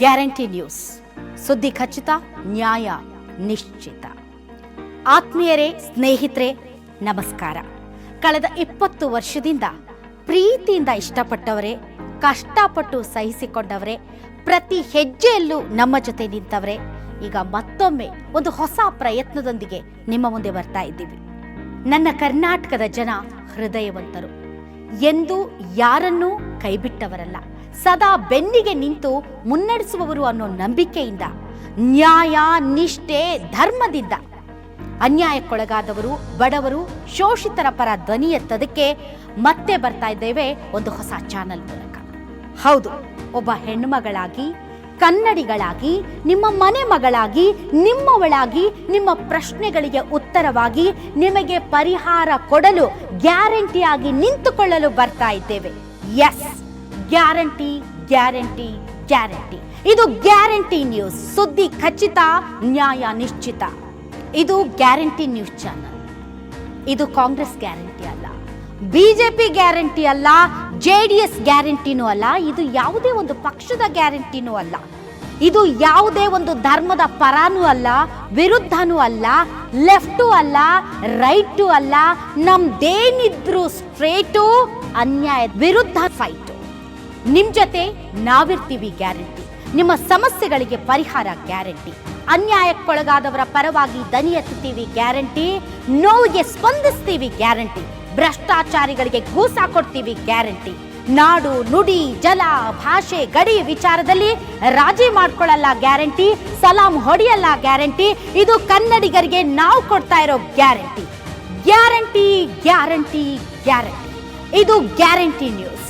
Guarantee news. ಸುದ್ದಿ ಖಚಿತ, ನ್ಯಾಯ ನಿಶ್ಚಿತ. ಆತ್ಮೀಯರೇ, ಸ್ನೇಹಿತರೆ, ನಮಸ್ಕಾರ. ಕಳೆದ ಇಪ್ಪತ್ತು ವರ್ಷದಿಂದ ಪ್ರೀತಿಯಿಂದ ಇಷ್ಟಪಟ್ಟವರೇ, ಕಷ್ಟಪಟ್ಟು ಸಹಿಸಿಕೊಂಡವರೇ, ಪ್ರತಿ ಹೆಜ್ಜೆಯಲ್ಲೂ ನಮ್ಮ ಜೊತೆ ನಿಂತವರೇ, ಈಗ ಮತ್ತೊಮ್ಮೆ ಒಂದು ಹೊಸ ಪ್ರಯತ್ನದೊಂದಿಗೆ ನಿಮ್ಮ ಮುಂದೆ ಬರ್ತಾ ಇದ್ದೀವಿ. ನನ್ನ ಕರ್ನಾಟಕದ ಜನ ಹೃದಯವಂತರು. ಎಂದು ಯಾರನ್ನೂ ಕೈಬಿಟ್ಟವರಲ್ಲ. ಸದಾ ಬೆನ್ನಿಗೆ ನಿಂತು ಮುನ್ನಡೆಸುವವರು ಅನ್ನೋ ನಂಬಿಕೆಯಿಂದ ನ್ಯಾಯ, ನಿಷ್ಠೆ, ಧರ್ಮದಿಂದ ಅನ್ಯಾಯಕ್ಕೊಳಗಾದವರು, ಬಡವರು, ಶೋಷಿತರ ಪರ ಧ್ವನಿ ಎತ್ತದಕ್ಕೆ ಮತ್ತೆ ಬರ್ತಾ ಇದ್ದೇವೆ ಒಂದು ಹೊಸ ಚಾನಲ್ ಮೂಲಕ. ಹೌದು, ಒಬ್ಬ ಹೆಣ್ಮಗಳಾಗಿ ಕನ್ನಡಿಗಳಾಗಿ, ನಿಮ್ಮ ಮನೆ ಮಗಳಾಗಿ, ನಿಮ್ಮವಳಾಗಿ, ನಿಮ್ಮ ಪ್ರಶ್ನೆಗಳಿಗೆ ಉತ್ತರವಾಗಿ ನಿಮಗೆ ಪರಿಹಾರ ಕೊಡಲು ಗ್ಯಾರಂಟಿಯಾಗಿ ನಿಂತುಕೊಳ್ಳಲು ಬರ್ತಾ ಇದ್ದೇವೆ. Yes guarantee guarantee guarantee. ಇದು ಗ್ಯಾರಂಟಿ ನ್ಯೂಸ್. ಸುದ್ದಿ ಖಚಿತ, ನ್ಯಾಯ ನಿಶ್ಚಿತ. ಇದು ಗ್ಯಾರಂಟಿ ನ್ಯೂಸ್ ಚಾನಲ್. ಇದು ಕಾಂಗ್ರೆಸ್ ಗ್ಯಾರಂಟಿ ಅಲ್ಲ. ಬಿಜೆಪಿ ಗ್ಯಾರಂಟಿ ಅಲ್ಲ, ಜೆ ಡಿ ಎಸ್ ಗ್ಯಾರಂಟಿನೂ ಅಲ್ಲ, ಇದು ಯಾವುದೇ ಒಂದು ಪಕ್ಷದ ಗ್ಯಾರಂಟಿನೂ ಅಲ್ಲ. ಇದು ಯಾವುದೇ ಒಂದು ಧರ್ಮದ ಪರಾನೂ ಅಲ್ಲ, ವಿರುದ್ಧನೂ ಅಲ್ಲ, ಲೆಫ್ಟು ಅಲ್ಲ, ರೈಟು ಅಲ್ಲ, ನಮ್ದೇನಿದ್ರು ಸ್ಟ್ರೇಟು ಅನ್ಯಾಯ ವಿರುದ್ಧ ಫೈಟು. ನಿಮ್ ಜೊತೆ ನಾವಿರ್ತೀವಿ ಗ್ಯಾರಂಟಿ. ನಿಮ್ಮ ಸಮಸ್ಯೆಗಳಿಗೆ ಪರಿಹಾರ ಗ್ಯಾರಂಟಿ. ಅನ್ಯಾಯಕ್ಕೊಳಗಾದವರ ಪರವಾಗಿ ದನಿ ಎತ್ತುತ್ತೀವಿ ಗ್ಯಾರಂಟಿ. ನೋವಿಗೆ ಸ್ಪಂದಿಸ್ತೀವಿ ಗ್ಯಾರಂಟಿ. ಭ್ರಷ್ಟಾಚಾರಿಗಳಿಗೆ ಗೂಸ ಕೊಡ್ತೀವಿ ಗ್ಯಾರಂಟಿ. ನಾಡು, ನುಡಿ, ಜಲ, ಭಾಷೆ, ಗಡಿ ವಿಚಾರದಲ್ಲಿ ರಾಜಿ ಮಾಡ್ಕೊಳ್ಳಲ್ಲ ಗ್ಯಾರಂಟಿ. ಸಲಾಂ ಹೊಡೆಯಲ್ಲ ಗ್ಯಾರಂಟಿ. ಇದು ಕನ್ನಡಿಗರಿಗೆ ನಾವು ಕೊಡ್ತಾ ಇರೋ ಗ್ಯಾರಂಟಿ. Guarantee guarantee guarantee. ಇದು ಗ್ಯಾರಂಟಿ ನ್ಯೂಸ್.